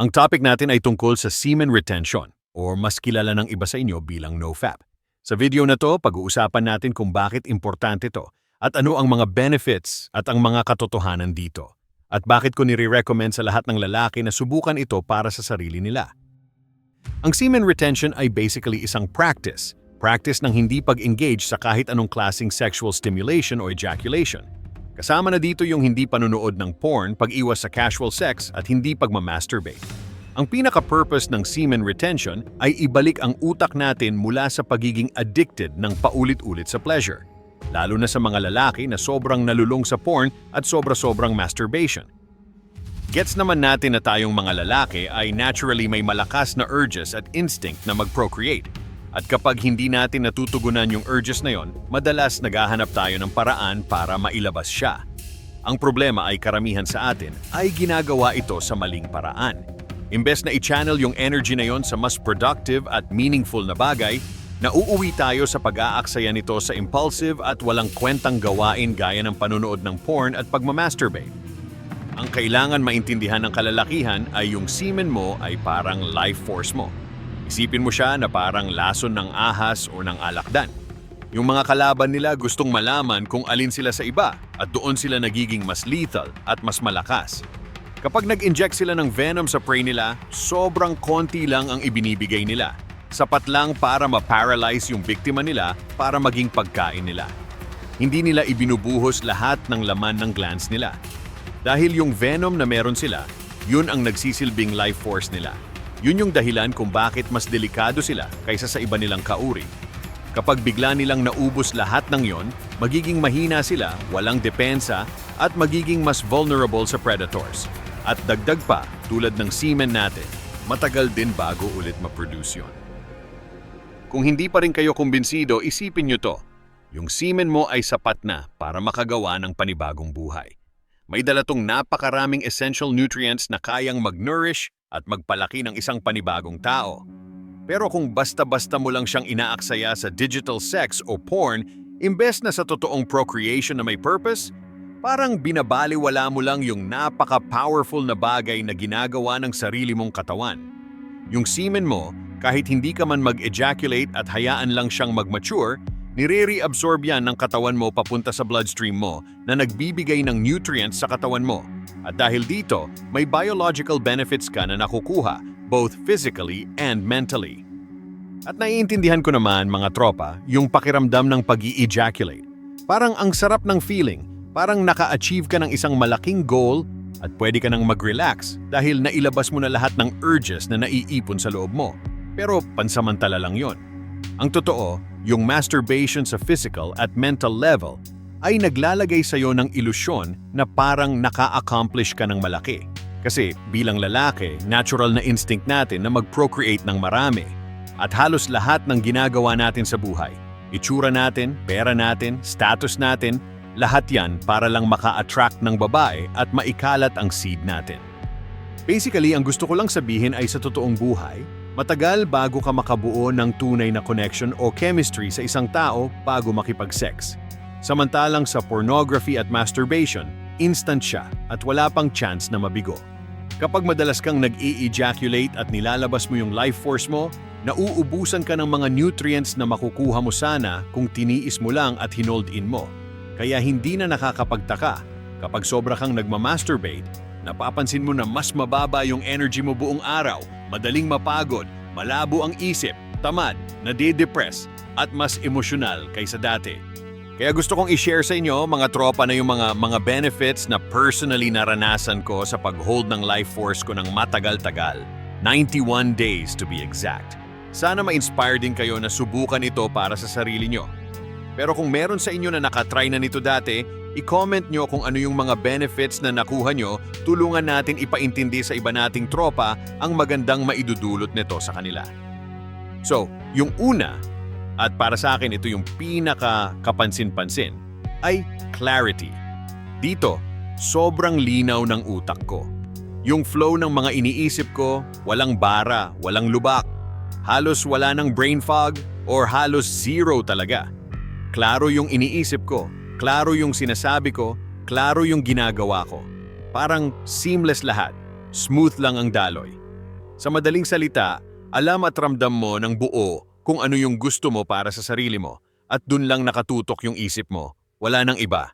Ang topic natin ay tungkol sa semen retention o mas kilala ng iba sa inyo bilang NoFap. Sa video na to, pag-uusapan natin kung bakit importante to at ano ang mga benefits at ang mga katotohanan dito. At bakit ko nire-recommend sa lahat ng lalaki na subukan ito para sa sarili nila. Ang semen retention ay basically isang practice. Practice ng hindi pag-engage sa kahit anong klasing sexual stimulation o ejaculation. Kasama na dito yung hindi panunood ng porn, pag-iwas sa casual sex at hindi pagmamasturbate. Ang pinaka-purpose ng semen retention ay ibalik ang utak natin mula sa pagiging addicted ng paulit-ulit sa pleasure. Lalo na sa mga lalaki na sobrang nalulong sa porn at sobra-sobrang masturbation. Gets naman natin na tayong mga lalaki ay naturally may malakas na urges at instinct na mag-procreate. At kapag hindi natin natutugunan yung urges na yon, madalas naghahanap tayo ng paraan para mailabas siya. Ang problema ay karamihan sa atin ay ginagawa ito sa maling paraan. Imbes na i-channel yung energy na yon sa mas productive at meaningful na bagay, nauuwi tayo sa pag-aaksaya nito sa impulsive at walang kwentang gawain gaya ng panunood ng porn at pagmamasturbate. Ang kailangan maintindihan ng kalalakihan ay yung semen mo ay parang life force mo. Isipin mo siya na parang lason ng ahas o ng alakdan. Yung mga kalaban nila gustong malaman kung alin sila sa iba at doon sila nagiging mas lethal at mas malakas. Kapag nag-inject sila ng venom sa prey nila, sobrang konti lang ang ibinibigay nila. Sapat lang para ma-paralyze yung biktima nila para maging pagkain nila. Hindi nila ibinubuhos lahat ng laman ng glands nila. Dahil yung venom na meron sila, yun ang nagsisilbing life force nila. Yun yung dahilan kung bakit mas delikado sila kaysa sa iba nilang kauri. Kapag bigla nilang naubos lahat ng yon, magiging mahina sila, walang depensa, at magiging mas vulnerable sa predators. At dagdag pa, tulad ng semen natin, matagal din bago ulit ma-produce yun. Kung hindi pa rin kayo kumbinsido, isipin nyo to. Yung semen mo ay sapat na para makagawa ng panibagong buhay. May dala tong napakaraming essential nutrients na kayang mag-nourish at magpalaki ng isang panibagong tao. Pero kung basta-basta mo lang siyang inaaksaya sa digital sex o porn, imbes na sa totoong procreation na may purpose, parang binabaliwala mo lang yung napaka-powerful na bagay na ginagawa ng sarili mong katawan. Yung semen mo, kahit hindi ka man mag-ejaculate at hayaan lang siyang mag-mature, nire-reabsorb yan ng katawan mo papunta sa bloodstream mo na nagbibigay ng nutrients sa katawan mo. At dahil dito, may biological benefits ka na nakukuha, both physically and mentally. At naiintindihan ko naman, mga tropa, yung pakiramdam ng pag ejaculate Parang ang sarap ng feeling, parang naka-achieve ka ng isang malaking goal at pwede ka nang mag-relax dahil nailabas mo na lahat ng urges na naiipon sa loob mo. Pero pansamantala lang yon. Ang totoo, yung masturbation sa physical at mental level ay naglalagay sa iyo ng ilusyon na parang naka-accomplish ka ng malaki. Kasi bilang lalaki, natural na instinct natin na mag-procreate ng marami. At halos lahat ng ginagawa natin sa buhay, itsura natin, pera natin, status natin, lahat yan para lang maka-attract ng babae at maikalat ang seed natin. Basically, ang gusto ko lang sabihin ay sa totoong buhay, matagal bago ka makabuo ng tunay na connection o chemistry sa isang tao bago makipag-sex. Samantalang sa pornography at masturbation, instant siya at wala pang chance na mabigo. Kapag madalas kang nag-e-ejaculate at nilalabas mo yung life force mo, nauubusan ka ng mga nutrients na makukuha mo sana kung tiniis mo lang at hinold in mo. Kaya hindi na nakakapagtaka kapag sobra kang nagmamasturbate, napapansin mo na mas mababa yung energy mo buong araw, madaling mapagod, malabo ang isip, tamad, nade-depress, at mas emosyonal kaysa dati. Kaya gusto kong i-share sa inyo mga tropa na yung mga mga benefits na personally naranasan ko sa pag-hold ng life force ko ng matagal-tagal. 91 days to be exact. Sana ma-inspire din kayo na subukan ito para sa sarili nyo. Pero kung meron sa inyo na nakatry na nito dati, i-comment nyo kung ano yung mga benefits na nakuha nyo, tulungan natin ipaintindi sa iba nating tropa ang magandang maidudulot nito sa kanila. So, yung una, at para sa akin ito yung pinaka kapansin-pansin, ay clarity. Dito, sobrang linaw ng utak ko. Yung flow ng mga iniisip ko, walang bara, walang lubak. Halos wala ng brain fog or halos zero talaga. Klaro yung iniisip ko, klaro yung sinasabi ko, klaro yung ginagawa ko. Parang seamless lahat, smooth lang ang daloy. Sa madaling salita, alam at ramdam mo ng buo kung ano yung gusto mo para sa sarili mo at dun lang nakatutok yung isip mo, wala nang iba.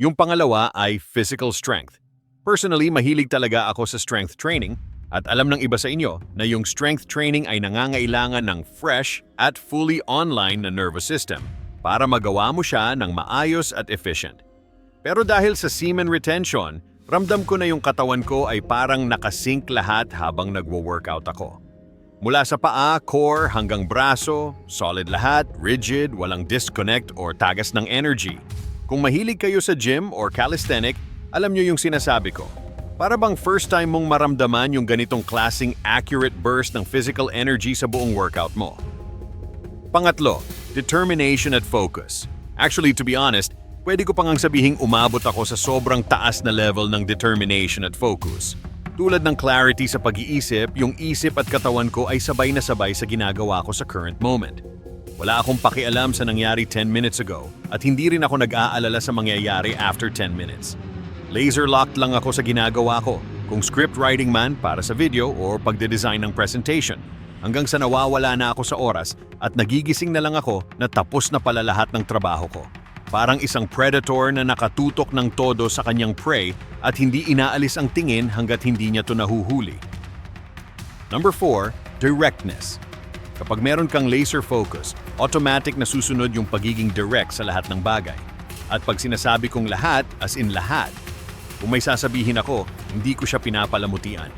Yung pangalawa ay physical strength. Personally, mahilig talaga ako sa strength training at alam ng iba sa inyo na yung strength training ay nangangailangan ng fresh at fully online na nervous system para magawa mo siya ng maayos at efficient. Pero dahil sa semen retention, ramdam ko na yung katawan ko ay parang nakasync lahat habang nagwo-workout ako. Mula sa paa, core hanggang braso, solid lahat, rigid, walang disconnect or tagas ng energy. Kung mahilig kayo sa gym or calisthenic, alam nyo yung sinasabi ko. Para bang first time mong maramdaman yung ganitong klasing accurate burst ng physical energy sa buong workout mo. Pangatlo, determination at focus. Actually, to be honest, pwede ko pang sabihing umabot ako sa sobrang taas na level ng determination at focus. Tulad ng clarity sa pag-iisip, yung isip at katawan ko ay sabay na sabay sa ginagawa ko sa current moment. Wala akong pakialam sa nangyari 10 minutes ago at hindi rin ako nag-aalala sa mangyayari after 10 minutes. Laser-locked lang ako sa ginagawa ko, kung script writing man para sa video o pagde-design ng presentation. Hanggang sa nawawala na ako sa oras at nagigising na lang ako na tapos na pala lahat ng trabaho ko. Parang isang predator na nakatutok ng todo sa kanyang prey at hindi inaalis ang tingin hanggat hindi niya to nahuhuli. Number 4, directness. Kapag meron kang laser focus, automatic na susunod yung pagiging direct sa lahat ng bagay. At pag sinasabi kong lahat, as in lahat, kung may sasabihin ako, hindi ko siya pinapalamutian.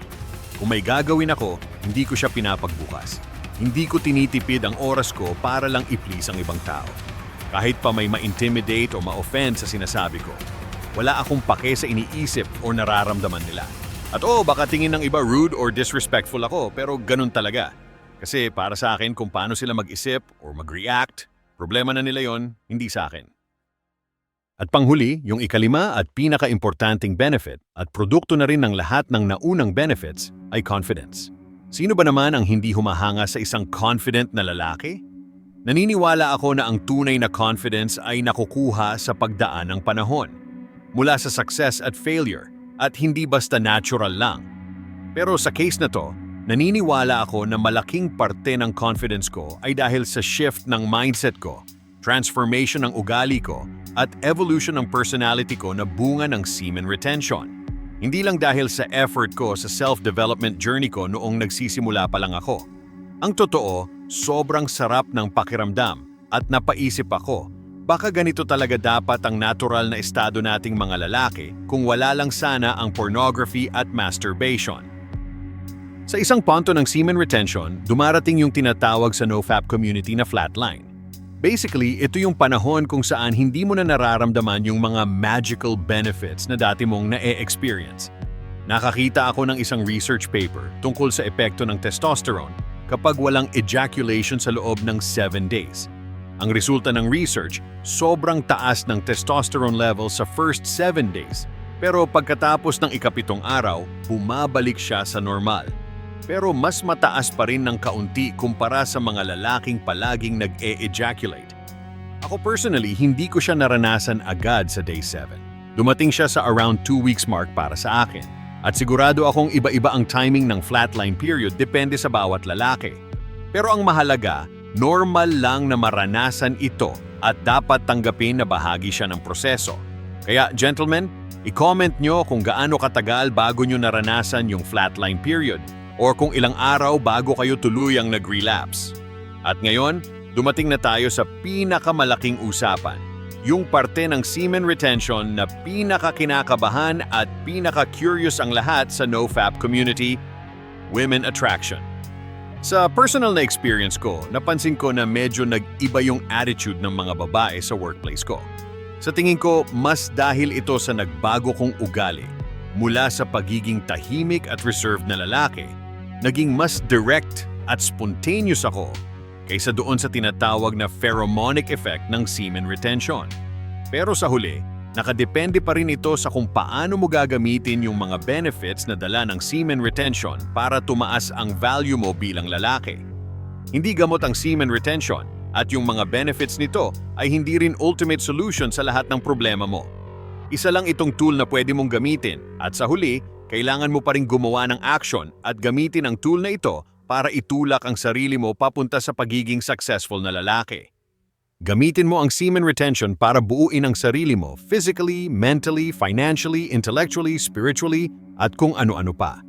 Kung may gagawin ako, hindi ko siya pinapagbukas. Hindi ko tinitipid ang oras ko para lang i-please ang ibang tao. Kahit pa may ma-intimidate o ma-offend sa sinasabi ko. Wala akong pake sa iniisip o nararamdaman nila. At oo, baka tingin ng iba rude or disrespectful ako, pero ganun talaga. Kasi para sa akin kung paano sila mag-isip or mag-react, problema na nila yon, hindi sa akin. At panghuli, yung ikalima at pinaka-importanting benefit at produkto na rin ng lahat ng naunang benefits ay confidence. Sino ba naman ang hindi humahanga sa isang confident na lalaki? Naniniwala ako na ang tunay na confidence ay nakukuha sa pagdaan ng panahon, mula sa success at failure, at hindi basta natural lang. Pero sa case na to, naniniwala ako na malaking parte ng confidence ko ay dahil sa shift ng mindset ko, transformation ng ugali ko, at evolution ng personality ko na bunga ng semen retention. Hindi lang dahil sa effort ko sa self-development journey ko noong nagsisimula pa lang ako. Ang totoo, sobrang sarap ng pakiramdam at napaisip ako, baka ganito talaga dapat ang natural na estado nating mga lalaki kung wala lang sana ang pornography at masturbation. Sa isang punto ng semen retention, dumarating yung tinatawag sa nofap community na flatline. Basically, ito yung panahon kung saan hindi mo na nararamdaman yung mga magical benefits na dati mong na-e-experience. Nakakita ako ng isang research paper tungkol sa epekto ng testosterone kapag walang ejaculation sa loob ng 7 days. Ang resulta ng research, sobrang taas ng testosterone level sa first 7 days. Pero pagkatapos ng ikapitong araw, bumabalik siya sa normal. Pero mas mataas pa rin ng kaunti kumpara sa mga lalaking palaging nag-e-ejaculate. Ako personally, hindi ko siya naranasan agad sa day 7. Dumating siya sa around 2 weeks mark para sa akin. At sigurado akong iba-iba ang timing ng flatline period depende sa bawat lalaki. Pero ang mahalaga, normal lang na maranasan ito at dapat tanggapin na bahagi siya ng proseso. Kaya gentlemen, i-comment nyo kung gaano katagal bago nyo naranasan yung flatline period or kung ilang araw bago kayo tuluyang nag-relapse. At ngayon, dumating na tayo sa pinakamalaking usapan yung parte ng semen retention na pinakakinakabahan at pinaka-curious ang lahat sa NoFap community, women attraction. Sa personal na experience ko, napansin ko na medyo nag-iba yung attitude ng mga babae sa workplace ko. Sa tingin ko, mas dahil ito sa nagbago kong ugali. Mula sa pagiging tahimik at reserved na lalaki, naging mas direct at spontaneous ako kaysa doon sa tinatawag na pheromonic effect ng semen retention. Pero sa huli, nakadepende pa rin ito sa kung paano mo gagamitin yung mga benefits na dala ng semen retention para tumaas ang value mo bilang lalaki. Hindi gamot ang semen retention at yung mga benefits nito ay hindi rin ultimate solution sa lahat ng problema mo. Isa lang itong tool na pwede mong gamitin at sa huli, kailangan mo pa rin gumawa ng action at gamitin ang tool na ito para itulak ang sarili mo papunta sa pagiging successful na lalaki. Gamitin mo ang semen retention para buuin ang sarili mo physically, mentally, financially, intellectually, spiritually, at kung ano-ano pa.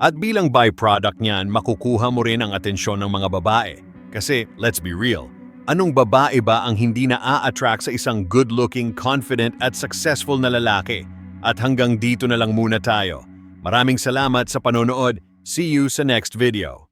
At bilang byproduct niyan, makukuha mo rin ang atensyon ng mga babae. Kasi, let's be real, anong babae ba ang hindi na a-attract sa isang good-looking, confident at successful na lalaki? At hanggang dito na lang muna tayo. Maraming salamat sa panonood. See you sa next video.